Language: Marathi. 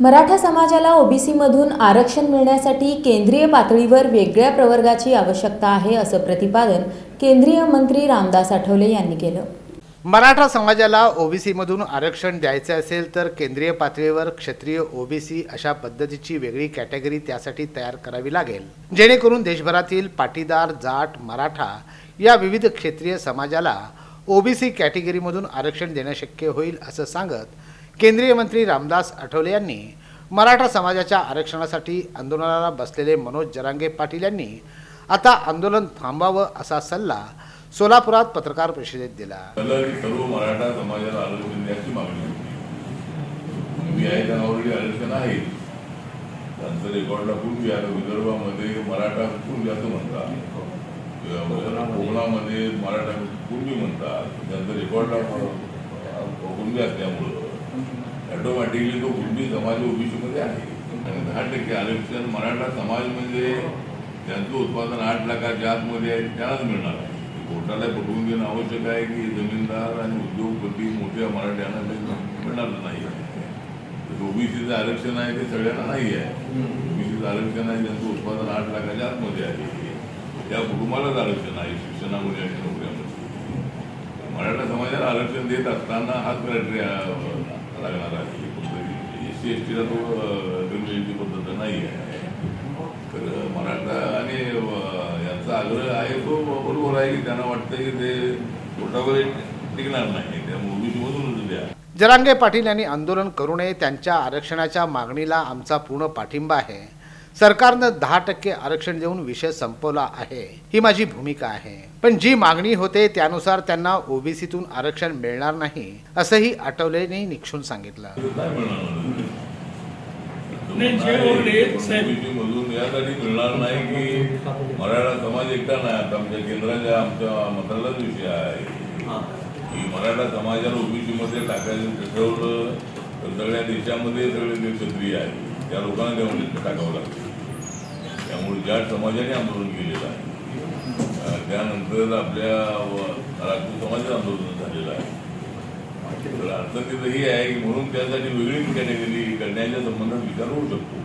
मराठा समाजाला ओबीसीमधून आरक्षण मिळण्यासाठी केंद्रीय पातळीवर वेगळ्या प्रवर्गाची आवश्यकता आहे असं प्रतिपादन केंद्रीय मंत्री रामदास आठवले यांनी केलं. मराठा समाजाला ओबीसीमधून आरक्षण द्यायचे असेल तर केंद्रीय पातळीवर क्षेत्रीय ओबीसी अशा पद्धतीची वेगळी कॅटेगरी त्यासाठी तयार करावी लागेल. जेणेकरून देशभरातील पाटीदार जाट मराठा या विविध क्षेत्रीय समाजाला ओबीसी कॅटेगरीमधून आरक्षण देणं शक्य होईल असं सांगत केंद्रीय मंत्री रामदास आठवले यांनी मराठा समाजाच्या आरक्षणासाठी आंदोलनाला बसलेले मनोज जरांगे पाटील यांनी आता आंदोलन थांबावं असा सल्ला सोलापुरात पत्रकार परिषदेत दिला. सर्व मराठा समाजाला आरक्षण देण्याची मागणी होती. आहे त्यांना ऑलरेडी आरक्षण आहे. त्यांचं रेकॉर्डला खूप आहे विदर्भामध्ये मराठा खूप जास्त म्हणतात. कोकणामध्ये मराठा कुणबी म्हणतात. त्यांचं रेकॉर्डला कुणबी असल्यामुळं ऑटोमॅटिकली तो कुणबी समाज ओबीसीमध्ये आहे. आणि दहा टक्के आरक्षण मराठा समाज म्हणजे त्यांचं उत्पादन आठ लाखाच्या आतमध्ये आहे त्यांनाच मिळणार आहे. कोर्टाला पटवून देणं आवश्यक आहे की जमीनदार आणि उद्योगपती मोठ्या मराठ्यांना ते मिळणार नाही. ओबीसीचं आरक्षण आहे ते सगळ्यांना नाही आहे. ओबीसीचं आरक्षण आहे त्यांचं उत्पादन आठ लाखाच्या आतमध्ये आहे. त्या कुटुंबालाच आरक्षण आहे शिक्षणामध्ये आणि नोकऱ्यामध्ये. मराठा समाजाला आरक्षण देत असताना हाच क्रायटेरिया लागणार आहे. एस सी एस टीला तो गणवेची पद्धत नाही आहे तर मराठा आणि यांचा आग्रह आहे तो बरोबर आहे की त्यांना वाटतं की ते पोटावर टिकणार नाही. त्यामुळे ओबीसीमधूनच द्या. जरांगे पाटील यांनी आंदोलन करू नये त्यांच्या आरक्षणाच्या मागणीला आमचा पूर्ण पाठिंबा आहे. सरकारनं दहा टक्के आरक्षण देऊन विषय संपवला आहे. ही माझी भूमिका आहे. पण जी मागणी होते त्यानुसार त्यांना ओबीसीतून आरक्षण मिळणार नाही असंही आठवलेंनी निक्षून सांगितलं. नाही मिळणार नाही, की मराठा समाज एकटा नाही. आता आमच्या केंद्राच्या आमच्या मंत्रालयाचा विषय आहे. की मराठा समाजाला ओबीसी मध्ये टाकायचं ठरवलं तर सगळ्या देशामध्ये सगळे जे क्षत्रिय आहेत त्या लोकांना तेव्हा टाकावं लागतं. त्यामुळे ज्या समाजाने आंदोलन केलेलं आहे. त्यानंतर आपल्या समाजात आंदोलन झालेलं आहे. तर तिथं ही आहे की म्हणून त्यासाठी वेगळी कॅटेगरी करण्याच्या संबंधात विचार होऊ शकतो.